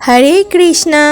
হরে কৃষ্ণা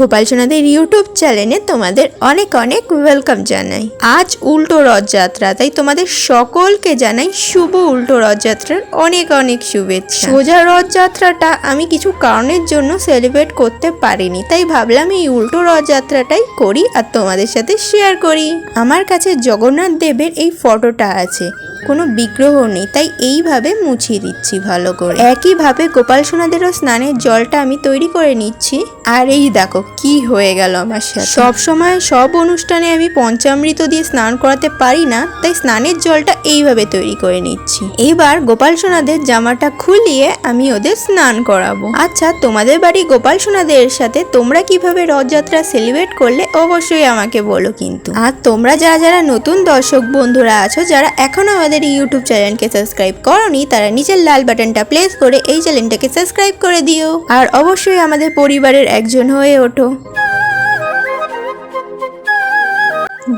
গোপাল সোনাদের ইউটিউব চ্যানেলে তোমাদের অনেক অনেক ওয়েলকাম জানাই। আজ উল্টো রথযাত্রা, তাই তোমাদের সকলকে জানাই শুভ উল্টো রথযাত্রার অনেক অনেক শুভেচ্ছা। সোজা রথযাত্রাটা আমি কিছু কারণের জন্য সেলিব্রেট করতে পারিনি, তাই ভাবলাম এই উল্টো রথযাত্রাটাই করি আর তোমাদের সাথে শেয়ার করি। আমার কাছে জগন্নাথ দেবের এই ফটোটা আছে। কোনো বিগ্রহ নেই, তাই এইভাবে মুছিয়ে দিচ্ছি ভালো করে। একইভাবে গোপাল সোনাদেরও স্নানের জলটা আমি তৈরি করে নিচ্ছি। আর এই দেখো, কি হয়ে গেল আমার সাথে। সব সময় সব অনুষ্ঠানে আমি পঞ্চামৃত দিয়ে স্নান করাতে পারি না, তাই স্নানের জলটা এইভাবে তৈরি করে নিচ্ছি। এবার গোপাল সোনাদের জামাটা খুলিয়ে আমি ওদের স্নান করাবো। আচ্ছা তোমাদের বাড়ি গোপাল সোনাদের সাথে তোমরা কীভাবে রথযাত্রা সেলিব্রেট করলে অবশ্যই আমাকে বলো কিন্তু। আর তোমরা যারা যারা নতুন দর্শক বন্ধুরা আছো, যারা এখনও আমাদের ইউটিউব চ্যানেলকে সাবস্ক্রাইব করনি, তারা নিচের লাল বাটনটা প্লেস করে এই চ্যানেলটাকে সাবস্ক্রাইব করে দিও। আর অবশ্যই আমাদের পরিবারের একজন হয়ে ওঠো।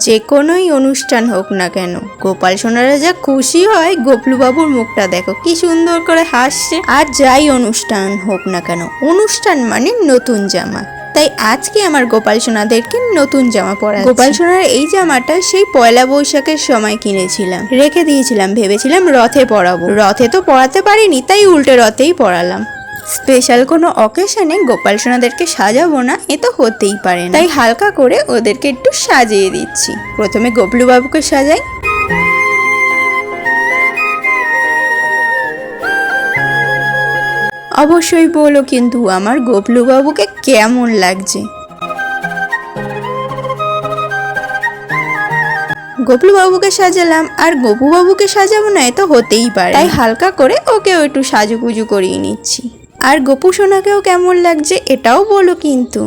যে কোনোই অনুষ্ঠান হোক না কেন, গোপাল সোনারা যা খুশি হয় গোপলু বাবুর মুখটা দেখো, কি সুন্দর করে হাসছে। আর যাই অনুষ্ঠান হোক না কেন, অনুষ্ঠান মানে নতুন জামা। তাই আজকে আমার গোপাল সোনাদেরকে নতুন জামা পরা গোপাল সোনার এই জামাটা সেই পয়লা বৈশাখের সময় কিনেছিলাম। রেখে দিয়েছিলাম, ভেবেছিলাম রথে পরাবো। রথে তো পরাতে পারিনি, তাই উল্টে রথেই পরালাম। স্পেশাল কোনো অকেশনে গোপাল সোনাদেরকে সাজাবো না, এ তো হতেই পারে না। তাই হালকা করে ওদেরকে একটু সাজিয়ে দিচ্ছি। প্রথমে গবলু বাবুকে সাজাই অবশ্যই বলো কিন্তু আমার গোপলুবাবুকে কেমন লাগছে? গোপলুবাবুকে সাজালাম, আর গোপুবাবুকে সাজাবো না, এ তো হতেই পারে। তাই হালকা করে ওকেও একটু সাজুগুজু করিয়ে নিচ্ছি। আর গোপু সোনাকেও কেমন লাগছে, এটাও বলো কিন্তু।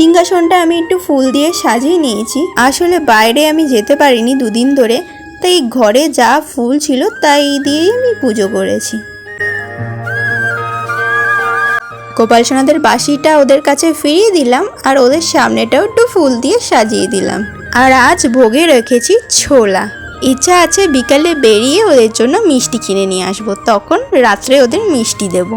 সিংহাসনটা আমি একটু ফুল দিয়ে সাজিয়ে নিয়েছি। আসলে বাইরে আমি যেতে পারিনি দুদিন ধরে, তাই ঘরে যা ফুল ছিল তাই দিয়েই আমি পুজো করেছি। গোপাল সোনাদের বাসিটা ওদের কাছে ফিরিয়ে দিলাম আর ওদের সামনেটাও একটু ফুল দিয়ে সাজিয়ে দিলাম। আর আজ ভোগে রেখেছি ছোলা। ইচ্ছা আছে বিকালে বেরিয়ে ওদের জন্য মিষ্টি কিনে নিয়ে আসব, তখন রাত্রে ওদের মিষ্টি দেবো।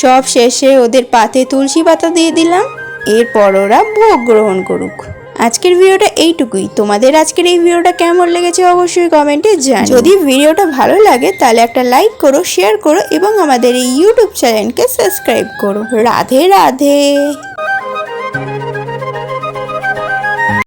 সব শেষে ওদের পাতে তুলসী পাতা দিয়ে দিলাম। এরপর ওরা ভোগ গ্রহণ করুক। আজকের ভিডিওটা এইটুকুই। তোমাদের আজকের এই ভিডিওটা কেমন লেগেছে অবশ্যই কমেন্টে জানাও। যদি ভিডিওটা ভালো লাগে, তাহলে একটা লাইক করো, শেয়ার করো এবং আমাদের এই ইউটিউব চ্যানেলকে সাবস্ক্রাইব করো। রাধে রাধে।